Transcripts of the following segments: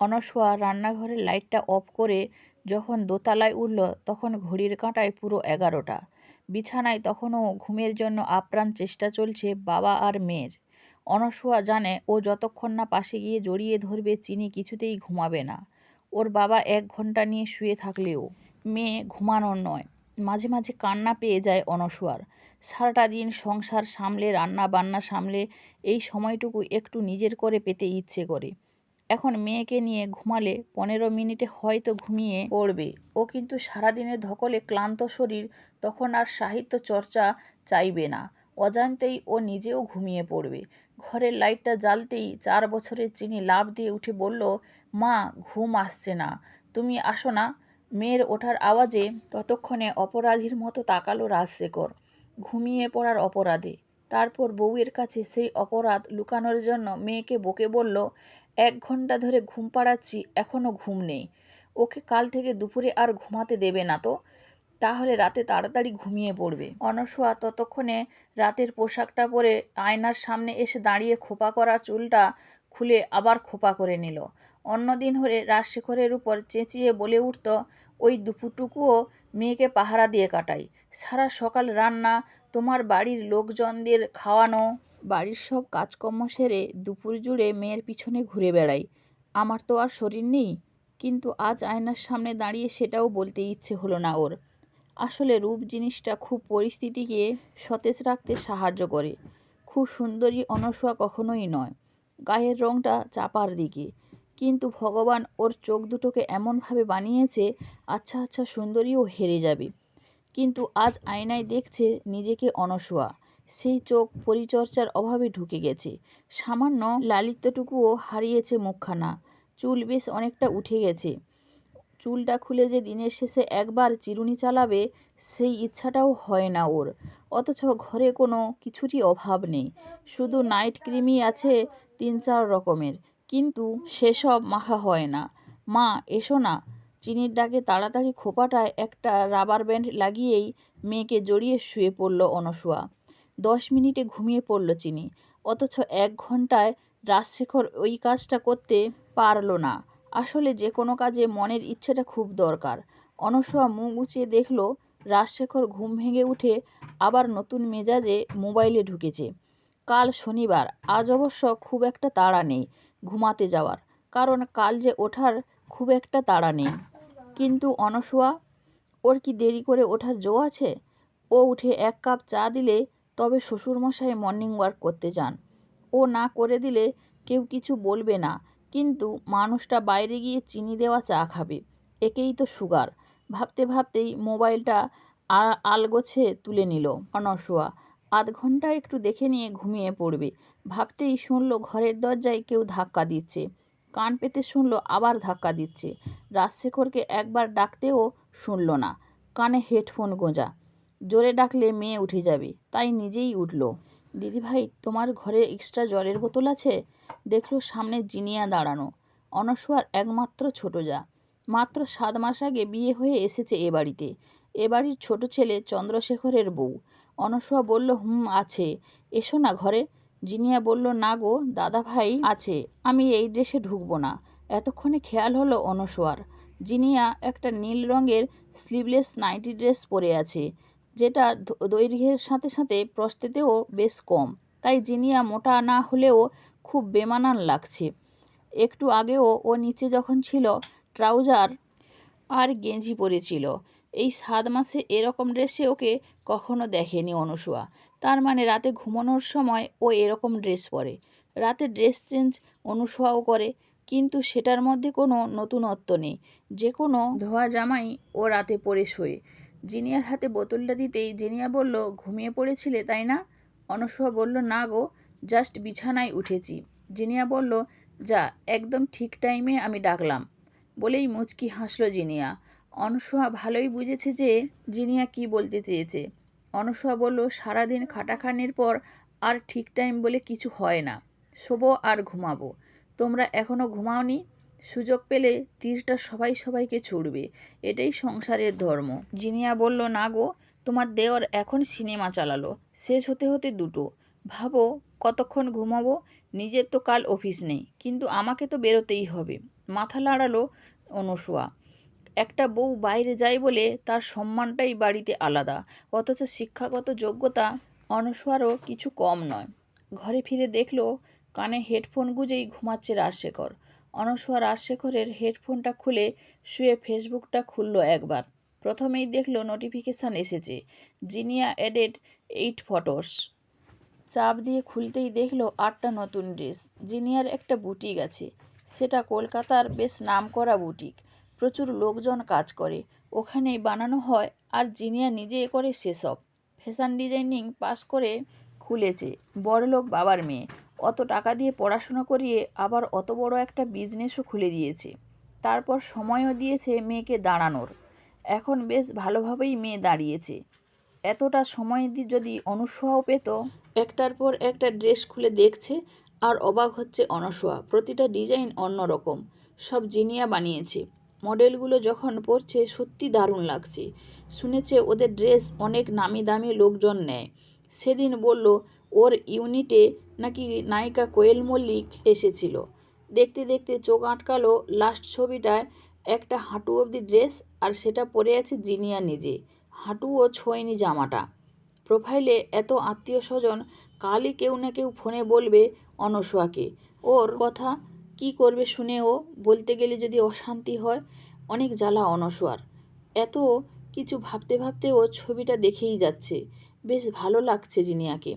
অনস্বয়া রান্নাঘরের লাইটটা অফ করে যখন দোতলায় উঠল, তখন ঘড়ির কাঁটায় পুরো এগারোটা। বিছানায় তখনও ঘুমের জন্য আপ্রাণ চেষ্টা চলছে বাবা আর মেয়ের। অনস্বয়া জানে ও যতক্ষণ না পাশে গিয়ে জড়িয়ে ধরবে, চিনি কিছুতেই ঘুমাবে না। ওর বাবা এক ঘণ্টা নিয়ে শুয়ে থাকলেও মেয়ে ঘুমানোর নয়। মাঝে মাঝে কান্না পেয়ে যায় অনস্বয়ার সারাটা দিন সংসার সামলে রান্না বান্না সামলে, এই সময়টুকু একটু নিজের করে পেতে ইচ্ছে করে। এখন মেয়েকে নিয়ে ঘুমালে পনেরো মিনিটে হয়তো ঘুমিয়ে পড়বে। ও কিন্তু সারাদিনের ধকলে ক্লান্ত শরীর, তখন আর সাহিত্য চর্চা চাইবে না। অজান্তেই ও নিজেও ঘুমিয়ে পড়বে। ঘরের লাইটটা জ্বালতেই চার বছরের চিনি লাভ দিয়ে উঠে বলল, মা, ঘুম আসছে না। তুমি আসো না। মেয়ের ওঠার আওয়াজে ততক্ষণে অপরাধীর মতো তাকালো রাজশেখর। ঘুমিয়ে পড়ার অপরাধে। তারপর বউয়ের কাছে সেই অপরাধ লুকানোর জন্য মেয়েকে বকে বলল এক ঘণ্টা ধরে ঘুম পাড়াচ্ছি এখনও ঘুম নেই। ওকে কাল থেকে দুপুরে আর ঘুমাতে দেবে না তো? তাহলে রাতে তাড়াতাড়ি ঘুমিয়ে পড়বে। অনসূয়া ততক্ষণে রাতের পোশাকটা পরে আয়নার সামনে এসে দাঁড়িয়ে খোপা করা চুলটা খুলে আবার খোপা করে নিল। অন্যদিন হলে রাজশেখরের উপর চেঁচিয়ে বলে উঠত, ওই দুপুরটুকুও মেয়েকে পাহারা দিয়ে কাটাই। সারা সকাল রান্না, তোমার বাড়ির লোকজনদের খাওয়ানো বাড়ির সব কাজকর্ম সেরে দুপুর জুড়ে মেয়ের পিছনে ঘুরে বেড়াই। আমার তো আর শরীর নেই, কিন্তু আজ আয়নার সামনে দাঁড়িয়ে সেটাও বলতে ইচ্ছে হলো না ওর। আসলে রূপ জিনিসটা খুব পরিস্থিতিকে সতেজ রাখতে সাহায্য করে। খুব সুন্দরী অনসোয়া কখনোই নয়। গায়ের রঙটা চাপার দিকে। কিন্তু ভগবান ওর চোখ দুটোকে এমনভাবে বানিয়েছে আচ্ছা আচ্ছা সুন্দরীও হেরে যাবে। কিন্তু আজ আয়নায় দেখছে নিজেকে অনসোয়া। সেই চোখ পরিচর্যার অভাবে ঢুকে গেছে। সামান্য লালিত্যটুকুও হারিয়েছে মুখখানা। চুল বেশ অনেকটা উঠে গেছে। চুলটা খুলে যে দিনের শেষে একবার চিরুনি চালাবে, সেই ইচ্ছাটাও হয় না ওর। অথচ ঘরে কোনো কিছুরই অভাব নেই। শুধু নাইট ক্রিমই আছে তিন চার রকমের। কিন্তু সেসব মাখা হয় না। মা, এসো না। চিনির ডাকে তাড়াতাড়ি খোপাটায় একটা রাবার ব্যান্ড লাগিয়েই মেয়েকে জড়িয়ে শুয়ে পড়ল অনসুয়া দশ মিনিটে ঘুমিয়ে পড়ল চিনি। অথচ এক ঘন্টায় রাজশেখর ওই কাজটা করতে পারল না। আসলে যে কোনো কাজে মনের ইচ্ছেটা খুব দরকার। অনসূয়া মুখ উঁচিয়ে দেখল, রাজশেখর ঘুম ভেঙে উঠে আবার নতুন মেজাজে মোবাইলে ঢুকেছে। কাল শনিবার, আজ অবশ্য খুব একটা তাড়া নেই ঘুমাতে যাওয়ার। কারণ কাল যে ওঠার খুব একটা তাড়া নেই। কিন্তু অনসূয়া ওর কি দেরি করে ওঠার জো আছে? ও উঠে এক কাপ চা দিলে তবে শ্বশুরমশাই মর্নিং ওয়াক করতে যান। ও না করে দিলে কেউ কিছু বলবে না, কিন্তু মানুষটা বাইরে গিয়ে চিনি দেওয়া চা খাবে। একেই তো সুগার। ভাবতে ভাবতেই মোবাইলটা আলগোছে তুলে নিল অনসোয়া আধ ঘণ্টা একটু দেখে নিয়ে ঘুমিয়ে পড়বে। ভাবতেই শুনল ঘরের দরজায় কেউ ধাক্কা দিচ্ছে। কান পেতে শুনল আবার ধাক্কা দিচ্ছে। রাজশেখরকে একবার ডাকতেও শুনল না। কানে হেডফোন গোঁজা। জোরে ডাকলে মেয়ে উঠে যাবে। তাই নিজেই উঠল। দিদিভাই, তোমার ঘরে এক্সট্রা জলের বোতল আছে? দেখল সামনে জিনিয়া দাঁড়ানো। অনস্বয়ার একমাত্র ছোট যা। মাত্র সাত মাস আগে বিয়ে হয়ে এসেছে এ বাড়িতে। এ বাড়ির ছোট ছেলে চন্দ্রশেখরের বউ। অনস্বয়া বলল, হুম, আছে। এসো না ঘরে। জিনিয়া বলল, না গো দাদা ভাই আছে। আমি এই ড্রেসে ঢুকবো না। এতক্ষণে খেয়াল হলো অনস্বয়ার জিনিয়া একটা নীল রঙের স্লিভলেস নাইটি ড্রেস পরে আছে। যেটা দৈর্ঘ্যের সাথে সাথে প্রস্তুতেও বেশ কম। তাই জিনিয়া মোটা না হলেও খুব বেমানান লাগছে। একটু আগেও ও নিচে যখন ছিল, ট্রাউজার আর গেঞ্জি পরেছিল। এই সাত মাসে এরকম ড্রেসে ওকে কখনো দেখেনি অনুসুয়া। তার মানে রাতে ঘুমানোর সময় ও এরকম ড্রেস পরে। রাতে ড্রেস চেঞ্জ অনুসুয়াও করে, কিন্তু সেটার মধ্যে কোনো নতুনত্ব নেই। যে কোনো ধোয়া জামাই ও রাতে পরে শোয়ে। জিনিয়ার হাতে বোতলটা দিতেই জিনিয়া বলল, ঘুমিয়ে পড়েছিলে, তাই না? অনসুয়া বলল, না গো, জাস্ট বিছানায় উঠেছি। জিনিয়া বলল, যা, একদম ঠিক টাইমে আমি ডাকলাম। বলেই মুচকি হাসল জিনিয়া। অনসুয়া ভালোই বুঝেছে যে জিনিয়া কি বলতে চেয়েছে। অনসুয়া বলল, সারাদিন খাটাখানির পর আর ঠিক টাইম বলে কিছু হয় না। শোবো আর ঘুমাবো। তোমরা এখনও ঘুমাওনি? সুযোগ পেলে তীরটা সবাই সবাইকে ছুড়বে। এটাই সংসারের ধর্ম। জিনিয়া বলল, না গো, তোমার দেওয়ার এখন সিনেমা চালালো। শেষ হতে হতে দুটো। ভাবো, কতক্ষণ ঘুমাবো? নিজের তো কাল অফিস নেই, কিন্তু আমাকে তো বেরোতেই হবে। মাথা লাড়ালো অনুসুয়া। একটা বউ বাইরে যায় বলে তার সম্মানটাই বাড়িতে আলাদা, অথচ শিক্ষাগত যোগ্যতা অনস্বরও কিছু কম নয়। ঘরে ফিরে দেখল, কানে হেডফোন গুঁজেই ঘুমাচ্ছে রাজশেখর। অনস্বয়া রাজশেখরের হেডফোনটা খুলে শুয়ে ফেসবুকটা খুললো একবার। প্রথমেই দেখল নোটিফিকেশান এসেছে, জিনিয়া এডেড এইট ফটোস চাপ দিয়ে খুলতেই দেখল আটটা নতুন ড্রেস জিনিয়ার একটা বুটিক আছে। সেটা কলকাতার বেশ নামকরা বুটিক প্রচুর লোকজন কাজ করে। ওখানেই বানানো হয় আর জিনিয়া নিজে করে সেসব। ফ্যাশন ডিজাইনিং পাস করে খুলেছে। বড়লোক বাবার মেয়ে। অত টাকা দিয়ে পড়াশুনো করিয়ে আবার অত বড় একটা বিজনেসও খুলে দিয়েছে। তারপর সময়ও দিয়েছে মেয়েকে দাঁড়ানোর। এখন বেশ ভালোভাবেই মেয়ে দাঁড়িয়েছে। এতটা সময় দিয়ে যদি অনুসহাও পেত। একটার পর একটা ড্রেস খুলে দেখছে আর অবাক হচ্ছে অনসোয়া। প্রতিটা ডিজাইন অন্যরকম। সব জিনিয়া বানিয়েছে। মডেলগুলো যখন পরছে সত্যি দারুণ লাগছে। শুনেছে ওদের ড্রেস অনেক নামি দামি লোকজন নেয়। সেদিন বলল, ওর ইউনিটে নাকি নায়িকা কোয়েল মল্লিক এসেছিল? দেখতে দেখতে চোখ আটকালো লাস্ট ছবিটায় একটা হাঁটু অবধি ড্রেস আর সেটা পরে আছে জিনিয়া নিজে। হাঁটুও ছোঁয়নি জামাটা। প্রোফাইলে এত আত্মীয় স্বজন, কালই কেউ না কেউ ফোনে বলবে অনসোয়াকে ওর কথা কি করবে শুনে ও বলতে গেলে যদি অশান্তি হয়, অনেক জ্বালা অনসোয়ার এত কিছু ভাবতে ভাবতে ও ছবিটা দেখেই যাচ্ছে। বেশ ভালো লাগছে জিনিয়াকে।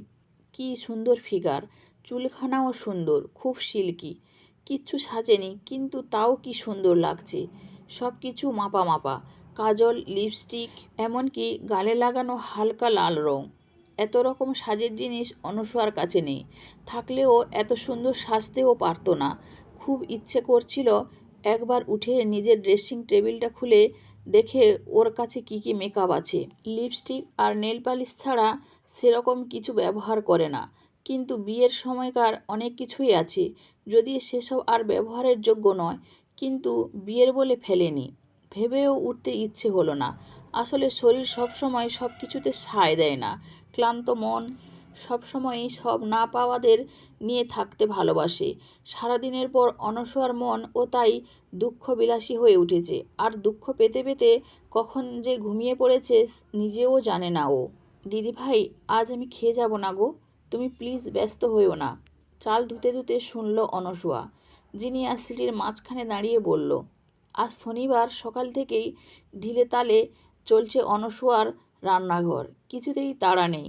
কি সুন্দর ফিগার। চুলখানাও সুন্দর, খুব সিল্কি। কিচ্ছু সাজেনি, কিন্তু তাও কি সুন্দর লাগছে। সব কিছু মাপা মাপা। কাজল, লিপস্টিক, এমনকি গালে লাগানো হালকা লাল রং। এত রকম সাজের জিনিস অনুসোয়ার কাছে নেই। থাকলেও এত সুন্দর সাজতেও পারতো না। খুব ইচ্ছে করছিল একবার উঠে নিজের ড্রেসিং টেবিলটা খুলে দেখে ওর কাছে কি কি মেকআপ আছে। লিপস্টিক আর নেল পালিশ ছাড়া সেরকম কিছু ব্যবহার করে না। কিন্তু বিয়ের সময়কার অনেক কিছুই আছে। যদি সেসব আর ব্যবহারের যোগ্য নয়, কিন্তু বিয়ের বলে ফেলেনি। ভেবেও উঠতে ইচ্ছে হলো না। আসলে শরীর সবসময় সব কিছুতে সায় দেয় না। ক্লান্ত মন সবসময়ই সব না পাওয়াদের নিয়ে থাকতে ভালোবাসে। সারাদিনের পর অনসর মন ও তাই দুঃখ বিলাসী হয়ে উঠেছে। আর দুঃখ পেতে পেতে কখন যে ঘুমিয়ে পড়েছে নিজেও জানে না ও। দিদিভাই আজ আমি খেয়ে যাব না গো। তুমি প্লিজ ব্যস্ত হইও না। চাল ধুতে ধুতে শুনল অনসুয়া যিনি আর সিঁড়ির মাঝখানে দাঁড়িয়ে বলল, আজ শনিবার, সকাল থেকেই ঢিলে তালে চলছে অনসুয়ার রান্নাঘর। কিছুতেই তাড়া নেই।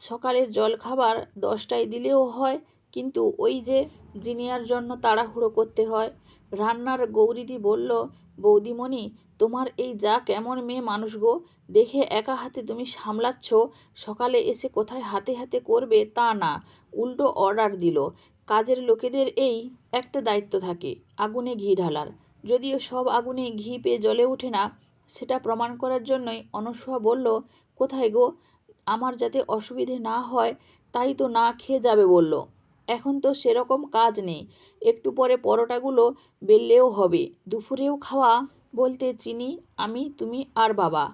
সকালের জলখাবার দশটায় দিলেও হয়, কিন্তু ওই যে জিনিয়ার জন্য তাড়াহুড়ো করতে হয়। রান্নার গৌরীদি বলল, বৌদিমণি তোমার এই যা কেমন মেয়ে মানুষ গো, দেখে একা হাতে তুমি সামলাচ্ছ, সকালে এসে কোথায় হাতে হাতে করবে তা না, উল্টো অর্ডার দিল। কাজের লোকেদের এই একটা দায়িত্ব থাকে, আগুনে ঘি ঢালার। যদিও সব আগুনে ঘি পেয়ে জ্বলে ওঠে না, সেটা প্রমাণ করার জন্যই অনসূয়া বলল, কোথায় গো, আমার যাতে অসুবিধে না হয়, তাই তো না খেয়ে যাবে বলল। এখন তো সেরকম কাজ নেই, একটু পরে পরোটাগুলো বেললেও হবে, দুপুরেও খাওয়া বলতে চিনি, আমি, তুমি আর বাবা।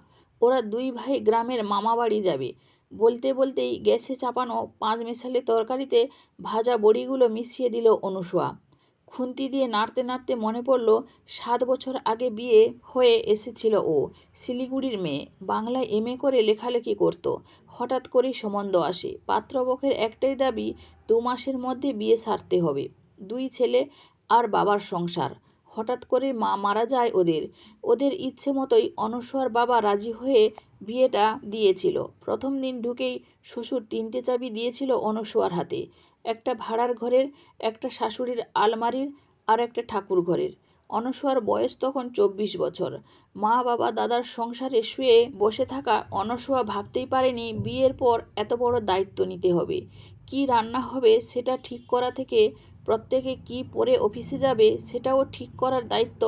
ওরা দুই ভাই গ্রামের মামা বাড়ি যাবে। বলতে বলতেই গ্যাসে চাপানো পাঁচ মেশালে তরকারিতে ভাজা বড়িগুলো মিশিয়ে দিল অনুসুয়া খুন্তি দিয়ে নাড়তে নাড়তে মনে পড়ল, সাত বছর আগে বিয়ে হয়ে এসেছিল ও, শিলিগুড়ির মেয়ে। বাংলায় এম এ করে লেখালেখি করত। হঠাৎ করেই সম্বন্ধ আসে। পাত্রপক্ষের একটাই দাবি, দু মাসের মধ্যে বিয়ে সারতে হবে। দুই ছেলে আর বাবার সংসার। হঠাৎ করে মা মারা যায় ওদের। ওদের ইচ্ছে মতোই অনস্বর বাবা রাজি হয়ে বিয়েটা দিয়েছিল। প্রথম দিন ঢুকেই শ্বশুর তিনটে চাবি দিয়েছিল অনস্বর হাতে। একটা ভাড়ার ঘরের, একটা শাশুড়ির আলমারির আর একটা ঠাকুর ঘরের। অনস্বর বয়স তখন চব্বিশ বছর। মা, বাবা, দাদার সংসারে শুয়ে বসে থাকা অনস্বয়া ভাবতেই পারেনি বিয়ের পর এত বড় দায়িত্ব নিতে হবে। কি রান্না হবে সেটা ঠিক করা থেকে প্রত্যেকে কি পরে অফিসে যাবে সেটাও ঠিক করার দায়িত্ব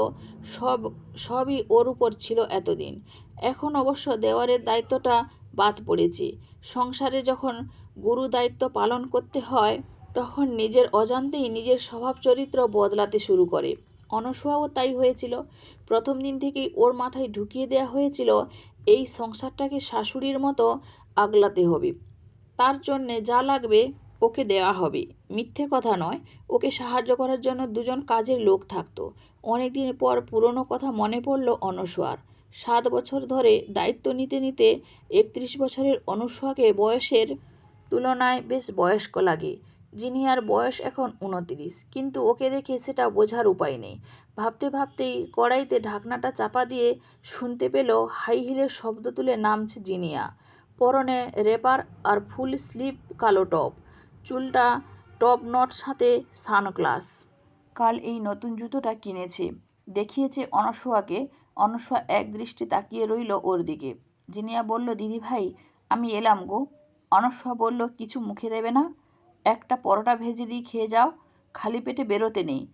সব, সবই ওর উপর ছিল এতদিন। এখন অবশ্য দেওয়ারের দায়িত্বটা বাদ পড়েছে। সংসারে যখন গুরু দায়িত্ব পালন করতে হয়, তখন নিজের অজান্তেই নিজের স্বভাব চরিত্র বদলাতে শুরু করে। অনসূয়াও তাই হয়েছিল। প্রথম দিন থেকেই ওর মাথায় ঢুকিয়ে দেওয়া হয়েছিল, এই সংসারটাকে শাশুড়ির মতো আগলাতে হবে। তার জন্যে যা লাগবে ওকে দেওয়া হবে। মিথ্যে কথা নয়, ওকে সাহায্য করার জন্য দুজন কাজের লোক থাকতো। অনেকদিন পর পুরনো কথা মনে পড়ল অনসোয়ার। সাত বছর ধরে দায়িত্ব নিতে নিতে একত্রিশ বছরের অনস্বয়াকে বয়সের তুলনায় বেশ বয়স্ক লাগে। জিনিয়ার বয়স এখন উনত্রিশ, কিন্তু ওকে দেখে সেটা বোঝার উপায় নেই। ভাবতে ভাবতেই কড়াইতে ঢাকনাটা চাপা দিয়ে শুনতে পেল হাই হিলের শব্দ তুলে নামছে জিনিয়া। পরনে রেপার আর ফুল স্লিভ কালো টপ। চুলটা টপ নট সাথে সানগ্লাস। কাল এই নতুন জুতোটা কিনেছে। দেখিয়েছে অনস্বয়াকে অনস্বয়া এক দৃষ্টি তাকিয়ে রইল ওর দিকে। জিনিয়া বলল, দিদি ভাই, আমি এলাম গো। অনস্বয়া বলল, কিছু মুখে দেবে না? একটা পরোটা ভেজে দিয়ে খেয়ে যাও। খালি পেটে বেরোতে নেই।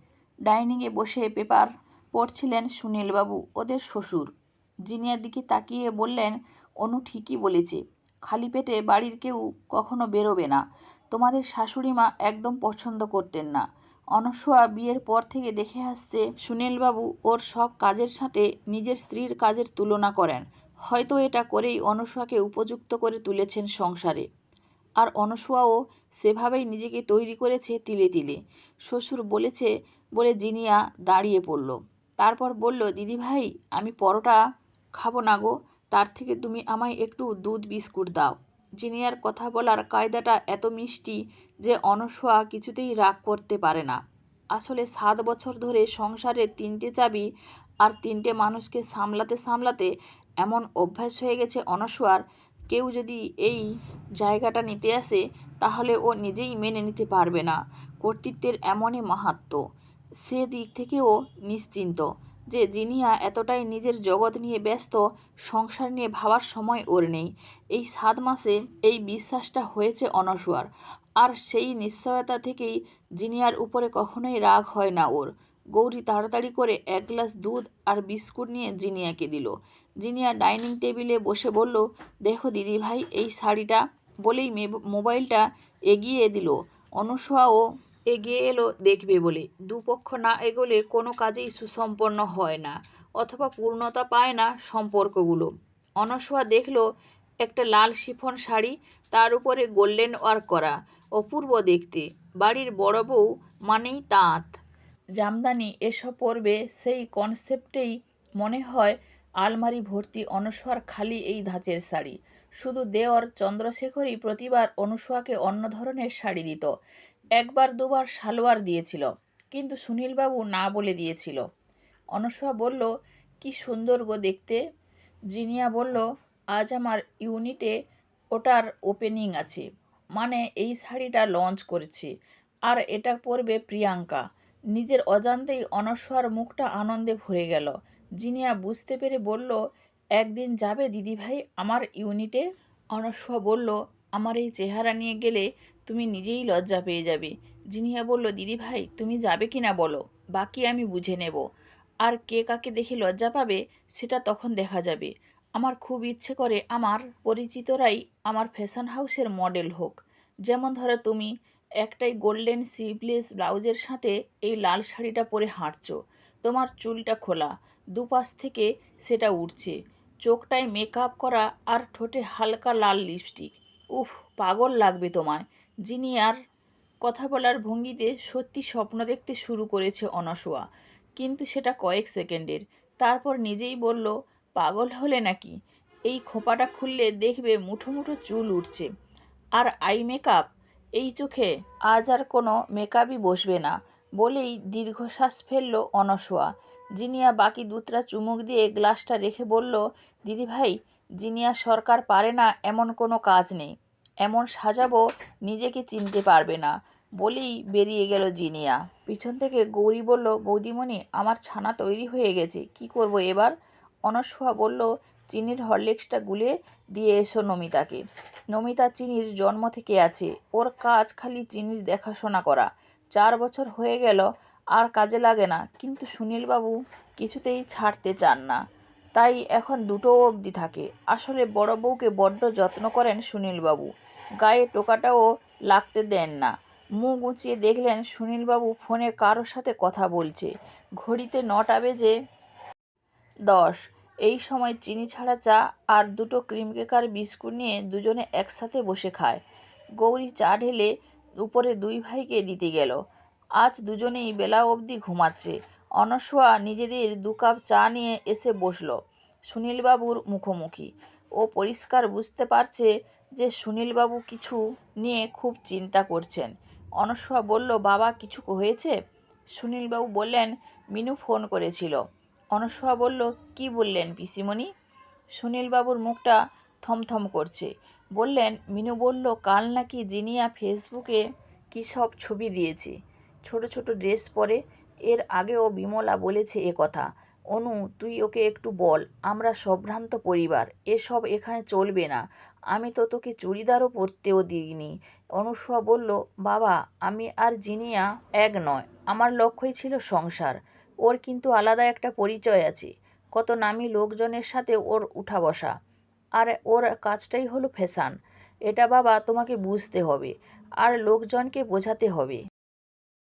ডাইনিংয়ে বসে পেপার পড়ছিলেন সুনীলবাবু, ওদের শ্বশুর। জিনিয়ার দিকে তাকিয়ে বললেন, অনু ঠিকই বলেছে। খালি পেটে বাড়ির কেউ কখনো বেরোবে না। তোমাদের শাশুড়ি মা একদম পছন্দ করতেন না। অনস্বয়া বিয়ের পর থেকে দেখে আসছে সুনীলবাবু ওর সব কাজের সাথে নিজের স্ত্রীর কাজের তুলনা করেন। হয়তো এটা করেই অনস্বয়াকে উপযুক্ত করে তুলেছেন সংসারে। আর অনস্বয়াও সেভাবেই নিজেকে তৈরি করেছে তিলে তিলে। শ্বশুর বলেছে বলে জিনিয়া দাঁড়িয়ে পড়ল। তারপর বলল, দিদি ভাই, আমি পরোটা খাব না গো। তার থেকে তুমি আমায় একটু দুধ বিস্কুট দাও। জিনিয়ার কথা বলার কায়দাটা এত মিষ্টি যে অনসোয়া কিছুতেই রাগ করতে পারে না। আসলে সাত বছর ধরে সংসারে তিনটে চাবি আর তিনটে মানুষকে সামলাতে সামলাতে এমন অভ্যাস হয়ে গেছে অনসোয়ার কেউ যদি এই জায়গাটা নিতে আসে, তাহলে ও নিজেই মেনে নিতে পারবে না। কর্তৃত্বের এমনই মাহাত্ম্য। সে দিক থেকেও নিশ্চিন্ত। যে জিনিয়া এতটাই নিজের জগৎ নিয়ে ব্যস্ত, সংসার নিয়ে ভাবার সময় ওর নেই। এই সাত মাসে এই বিশ্বাসটা হয়েছে অনসুয়ার আর সেই নিশ্চয়তা থেকেই জিনিয়ার উপরে কখনোই রাগ হয় না ওর। গৌরী তাড়াতাড়ি করে এক গ্লাস দুধ আর বিস্কুট নিয়ে জিনিয়াকে দিল। জিনিয়া ডাইনিং টেবিলে বসে বলল, দেখো দিদি ভাই এই শাড়িটা বলেই মোবাইলটা এগিয়ে দিল। অনস্বয়াও এগিয়ে এলো দেখবে বলে। দুপক্ষ না এগোলে কোনো কাজেই সুসম্পন্ন হয় না, অথবা পূর্ণতা পায় না সম্পর্কগুলো। অনস্বয়া দেখল একটা লাল শিফন শাড়ি তার উপরে গোল্ডেন ওয়ার্ক করা, অপূর্ব দেখতে। বাড়ির বড় বউ মানেই তাঁত। জামদানি এসব পরবে সেই কনসেপ্টেই মনে হয় আলমারি ভর্তি অনস্বয়ার খালি এই ধাঁচের শাড়ি। শুধু দেওর চন্দ্রশেখরই প্রতিবার অনুসয়াকে অন্য ধরনের শাড়ি দিত। একবার দুবার সালোয়ার দিয়েছিল, কিন্তু সুনীলবাবু না বলে দিয়েছিল। অনস্বয়া বলল, কি সুন্দর গো দেখতে। জিনিয়া বলল, আজ আমার ইউনিটে ওটার ওপেনিং আছে। মানে এই শাড়িটা লঞ্চ করেছে। আর এটা পরবে প্রিয়াঙ্কা। নিজের অজান্তেই অনস্বয়ার মুখটা আনন্দে ভরে গেল। জিনিয়া বুঝতে পেরে বলল, একদিন যাবে দিদিভাই আমার ইউনিটে? অনস্বয়া বলল, আমার এই চেহারা নিয়ে গেলে তুমি নিজেই লজ্জা পেয়ে যাবে। জিনিয়া বলল, দিদি ভাই, তুমি যাবে কি না বলো? বাকি আমি বুঝে নেব। আর কে কাকে দেখে লজ্জা পাবে, সেটা তখন দেখা যাবে। আমার খুব ইচ্ছে করে আমার পরিচিতরাই আমার ফ্যাশন হাউসের মডেল হোক। যেমন ধরো তুমি, একটাই গোল্ডেন সিভলেস ব্লাউজের সাথে এই লাল শাড়িটা পরে হাঁটছো। তোমার চুলটা খোলা, দুপাশ থেকে সেটা উঠছে চোখটায় মেকআপ করা আর ঠোঁটে হালকা লাল লিপস্টিক উফ, পাগল লাগবে তোমায়। যিনি আর কথা বলার ভঙ্গিতে সত্যি স্বপ্ন দেখতে শুরু করেছে অনসোয়া কিন্তু সেটা কয়েক সেকেন্ডের। তারপর নিজেই বলল, পাগল হলে নাকি? এই খোপাটা খুললে দেখবে মুঠো মুঠো চুল উঠছে। আর আই মেকআপ? এই চোখে আজ আর কোনো মেকআপই বসবে না। বলেই দীর্ঘশ্বাস ফেলল অনসোয়া জিনিয়া বাকি দুধটা চুমুক দিয়ে গ্লাসটা রেখে বলল, দিদিভাই জিনিয়া সরকার পারে না, এমন কোনো কাজ নেই। এমন সাজাবো নিজেকে চিনতে পারবে না। বলেই বেরিয়ে গেল জিনিয়া। পিছন থেকে গৌরী বলল, বৌদিমণি, আমার ছানা তৈরি হয়ে গেছে, কি করব এবার? অনস্বয়া বলল, চিনির হরলিক্সটা গুলে দিয়ে এসো নমিতাকে। নমিতা চিনির জন্ম থেকে আছে। ওর কাজ খালি চিনির দেখাশোনা করা। চার বছর হয়ে গেল, আর কাজে লাগে না। কিন্তু সুনীলবাবু কিছুতেই ছাড়তে চান না। তাই এখন দুটো অবধি থাকে। আসলে বড় বউকে বড্ড যত্ন করেন সুনীলবাবু। গায়ে টোকাটাও লাগতে দেন না। মুখ উঁচিয়ে দেখলেন সুনীলবাবু ফোনে কারোর সাথে কথা বলছে। ঘড়িতে নটা বেজে দশ। এই সময় চিনি ছাড়া চা আর দুটো ক্রিম কেকার বিস্কুট নিয়ে দুজনে একসাথে বসে খায়। গৌরী চা ঢেলে উপরে দুই ভাইকে দিতে গেল। আজ দুজনেই বেলা অবধি ঘুমাচ্ছে। অনস্যা নিজেদের দু কাপ চা নিয়ে এসে বসল সুনীলবাবুর মুখোমুখি। ও পরিষ্কার বুঝতে পারছে যে সুনীলবাবু কিছু নিয়ে খুব চিন্তা করছেন। অনস্যা বলল, বাবা, কিছু হয়েছে? সুনীলবাবু বললেন, মিনু ফোন করেছিল। অনস্যা বলল, কি বললেন পিসিমণি? সুনীলবাবুর মুখটা থমথম করছে। বললেন, মিনু বলল, কাল নাকি জিনিয়া ফেসবুকে কী সব ছবি দিয়েছে। ছোট ছোট ড্রেস পরে এর আগেও বিমলা বলেছে এ কথা। অনু, তুই ওকে একটু বল, আমরা সম্ভ্রান্ত পরিবার, এসব এখানে চলবে না। আমি তো তোকে চুড়িদারও পরতেও দিইনি। অনুসুয়া বলল, বাবা, আমি আর জিনিয়া এক নয়, আমার লক্ষ্যই ছিল সংসার। ওর কিন্তু আলাদা একটা পরিচয় আছে, কত নামী লোকজনের সাথে ওর উঠা বসা। আর ওর কাজটাই হলো ফ্যাশান। এটা বাবা, তোমাকে বুঝতে হবে, আর লোকজনকে বোঝাতে হবে।